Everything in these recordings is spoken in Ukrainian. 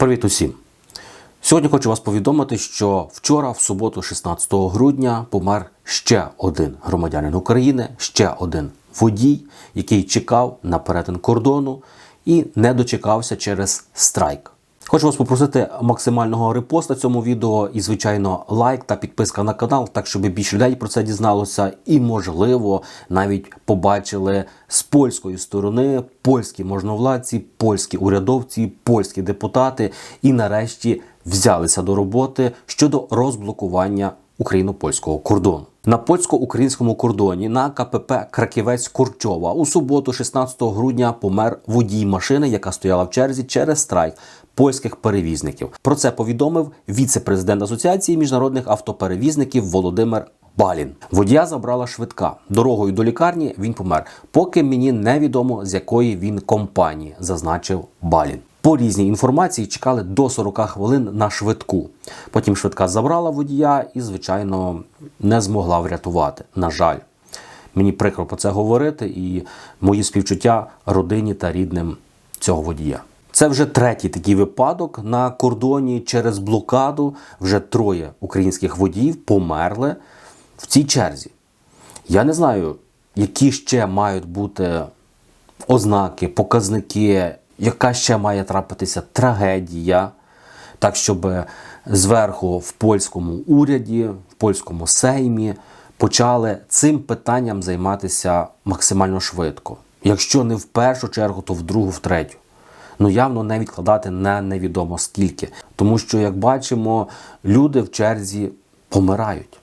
Привіт усім! Сьогодні хочу вас повідомити, що вчора, в суботу, 16 грудня, помер ще один громадянин України, ще один водій, який чекав на перетин кордону і не дочекався через страйк. Хочу вас попросити максимального репоста цьому відео і, звичайно, лайк та підписка на канал, так щоб більше людей про це дізналося, і, можливо, навіть побачили з польської сторони польські можновладці, польські урядовці, польські депутати і нарешті взялися до роботи щодо розблокування україно-польського кордону. На польсько-українському кордоні на КПП Краківець Корчова у суботу, 16 грудня, помер водій машини, яка стояла в черзі через страйк польських перевізників. Про це повідомив віце-президент Асоціації міжнародних автоперевізників Володимир Балін. Водія забрала швидка. Дорогою до лікарні він помер. Поки мені невідомо з якої він компанії, зазначив Балін. По різній інформації чекали до 40 хвилин на швидку. Потім швидка забрала водія і, звичайно, не змогла врятувати. На жаль, мені прикро про це говорити, і мої співчуття родині та рідним цього водія. Це вже третій такий випадок на кордоні через блокаду. Вже троє українських водіїв померли в цій черзі. Я не знаю, які ще мають бути ознаки, показники, яка ще має трапитися трагедія, так щоб зверху в польському уряді, в польському сеймі почали цим питанням займатися максимально швидко. Якщо не в першу чергу, то в другу, в третю. Ну явно не відкладати на невідомо скільки. Тому що, як бачимо, люди в черзі помирають.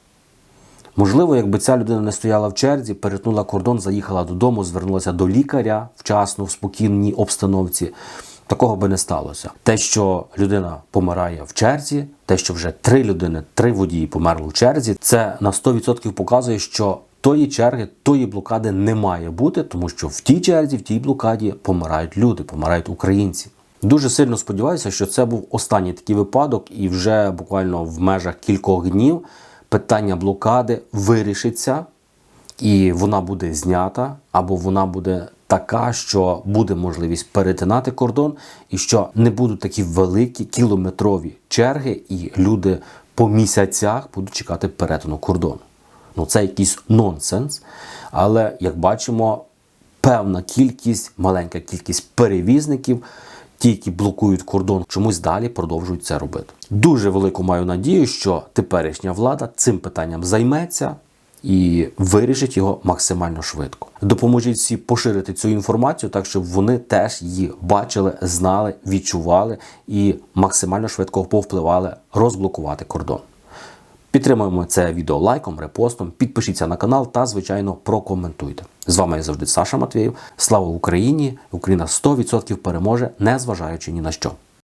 Можливо, якби ця людина не стояла в черзі, перетнула кордон, заїхала додому, звернулася до лікаря вчасно, в спокійній обстановці. Такого би не сталося. Те, що людина помирає в черзі, те, що вже три людини, три водії померли в черзі, це на 100% показує, що тої черги, тої блокади не має бути, тому що в тій черзі, в тій блокаді помирають люди, помирають українці. Дуже сильно сподіваюся, що це був останній такий випадок, і вже буквально в межах кількох днів питання блокади вирішиться, і вона буде знята, або вона буде така, що буде можливість перетинати кордон, і що не будуть такі великі кілометрові черги, і люди по місяцях будуть чекати перетину кордону. Ну це якийсь нонсенс. Але як бачимо, певна кількість, маленька кількість перевізників, ті, які блокують кордон, чомусь далі продовжують це робити. Дуже велику маю надію, що теперішня влада цим питанням займеться. І вирішить його максимально швидко. Допоможіть всі поширити цю інформацію, так щоб вони теж її бачили, знали, відчували і максимально швидко повпливали розблокувати кордон. Підтримуємо це відео лайком, репостом, підпишіться на канал та, звичайно, прокоментуйте. З вами я завжди Саша Матвєєв. Слава Україні! Україна 100% переможе, незважаючи ні на що.